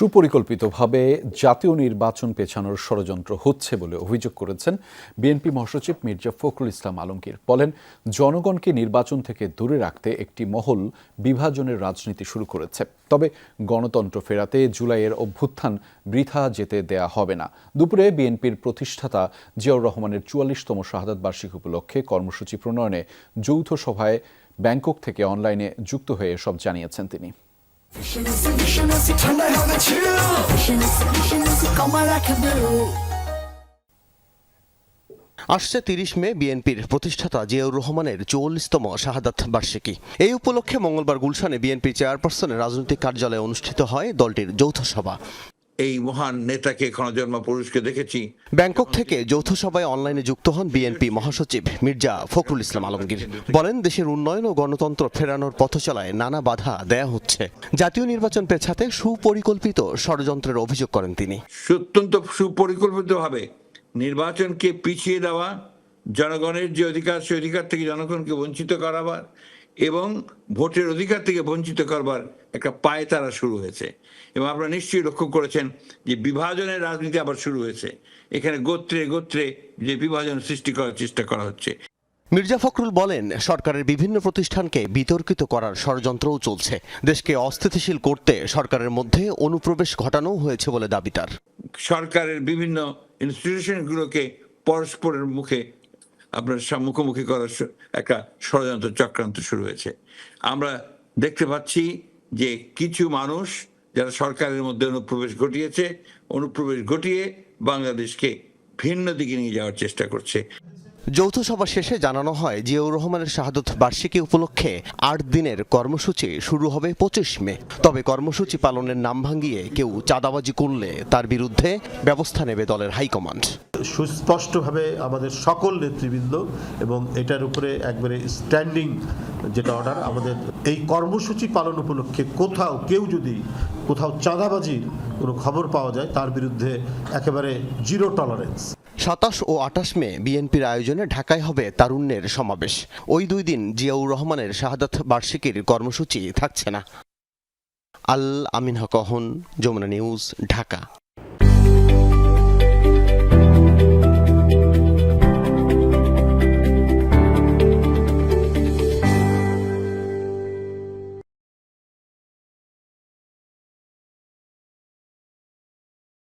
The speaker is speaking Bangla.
সুপরিকল্পিতভাবে জাতীয় নির্বাচন পেছানোর ষড়যন্ত্র হচ্ছে বলে অভিযোগ করেছেন বিএনপি মহাসচিব মির্জা ফখরুল ইসলাম আলমগীর। বলেন, জনগণকে নির্বাচন থেকে দূরে রাখতে একটি মহল বিভাজনের রাজনীতি শুরু করেছে। তবে গণতন্ত্র ফেরাতে জুলাইয়ের অভ্যুত্থান বৃথা যেতে দেয়া হবে না। দুপুরে বিএনপির প্রতিষ্ঠাতা জিয়াউর রহমানের চুয়াল্লিশতম শাহাদাত বার্ষিকী উপলক্ষে কর্মসূচি প্রণয়নে যৌথ সভায় ব্যাংকক থেকে অনলাইনে যুক্ত হয়ে সব জানিয়েছেন তিনি। আসছে তিরিশ মে বিএনপির প্রতিষ্ঠাতা জিয়াউর রহমানের চুয়াল্লিশতম শাহাদাত বার্ষিকী। এই উপলক্ষে মঙ্গলবার গুলশানে বিএনপি চেয়ারপারসনের রাজনৈতিক কার্যালয়ে অনুষ্ঠিত হয় দলটির যৌথ সভা। এই মহান নেতাকে ক্ষণজন্মা পুরুষকে দেখেছি। ব্যাংকক থেকে যৌথ সভায় অনলাইনে যুক্ত হন বিএনপি মহাসচিব মির্জা ফখরুল ইসলাম আলমগীর। বলেন দেশের উন্নয়ন ও গণতন্ত্র ফেরানোর পথচলায় নানা বাধা দেয়া হচ্ছে। জাতীয় নির্বাচন পেছাতে সুপরিকল্পিত ষড়যন্ত্রের অভিযোগ করেন তিনি। অত্যন্ত সুপরিকল্পিতভাবে নির্বাচনকে পিছিয়ে দেওয়া জনগণের যে অধিকার সে অধিকার থেকে জনগণকে বঞ্চিত করাবার এবং ভোটের অধিকার থেকে বঞ্চিত করবার একটা পায়ে তারা শুরু হয়েছে। এবং আপনারা নিশ্চয়ই লক্ষ্য করেছেন যে বিভাজনের রাজনীতি আবার শুরু হয়েছে। এখানে গোত্রে গোত্রে যে বিভাজন সৃষ্টি করার চেষ্টা করা হচ্ছে। মির্জা ফখরুল বলেন সরকারের বিভিন্ন প্রতিষ্ঠানকে বিতর্কিত করার ষড়যন্ত্রও চলছে। দেশকে অস্থিতিশীল করতে সরকারের মধ্যে অনুপ্রবেশ ঘটানো হয়েছে বলে দাবি তার। সরকারের বিভিন্ন ইনস্টিটিউশনগুলোকে পরস্পরের মুখে আপনার মুখোমুখি করার একটা ষড়যন্ত্র, চক্রান্ত শুরু হয়েছে। আমরা দেখতে পাচ্ছি যে কিছু মানুষ যারা সরকারের মধ্যে অনুপ্রবেশ ঘটিয়েছে, অনুপ্রবেশ ঘটিয়ে বাংলাদেশকে ভিন্ন দিকে নিয়ে যাওয়ার চেষ্টা করছে। যৌথ সভা শেষে জানানো হয়, জিয়াউর রহমানের শাহাদত বার্ষিকী উপলক্ষে আট দিনের কর্মসূচি শুরু হবে পঁচিশ মে। তবে কর্মসূচি পালনের নাম ভাঙিয়ে কেউ চাঁদাবাজি করলে তার বিরুদ্ধে ব্যবস্থা নেবে দলের হাইকমান্ড। সুস্পষ্টভাবে আমাদের সকল নেতৃবৃন্দ এবং এটার উপরে একবারে স্ট্যান্ডিং যেটা অর্ডার আমাদের এই কর্মসূচি পালন উপলক্ষে কোথাও, কেউ যদি কোথাও চাঁদাবাজির কোনো খবর পাওয়া যায়, তার বিরুদ্ধে একেবারে জিরো টলারেন্স সাতাশ ও আঠাশ মে বিএনপির আয়োজনে ঢাকায় হবে তারুণ্যের সমাবেশ। ওই দুই দিন জিয়াউর রহমানের শাহাদাত বার্ষিকীর কর্মসূচি থাকছে না। আল আমিন হক অহন, যমুনা নিউজ, ঢাকা।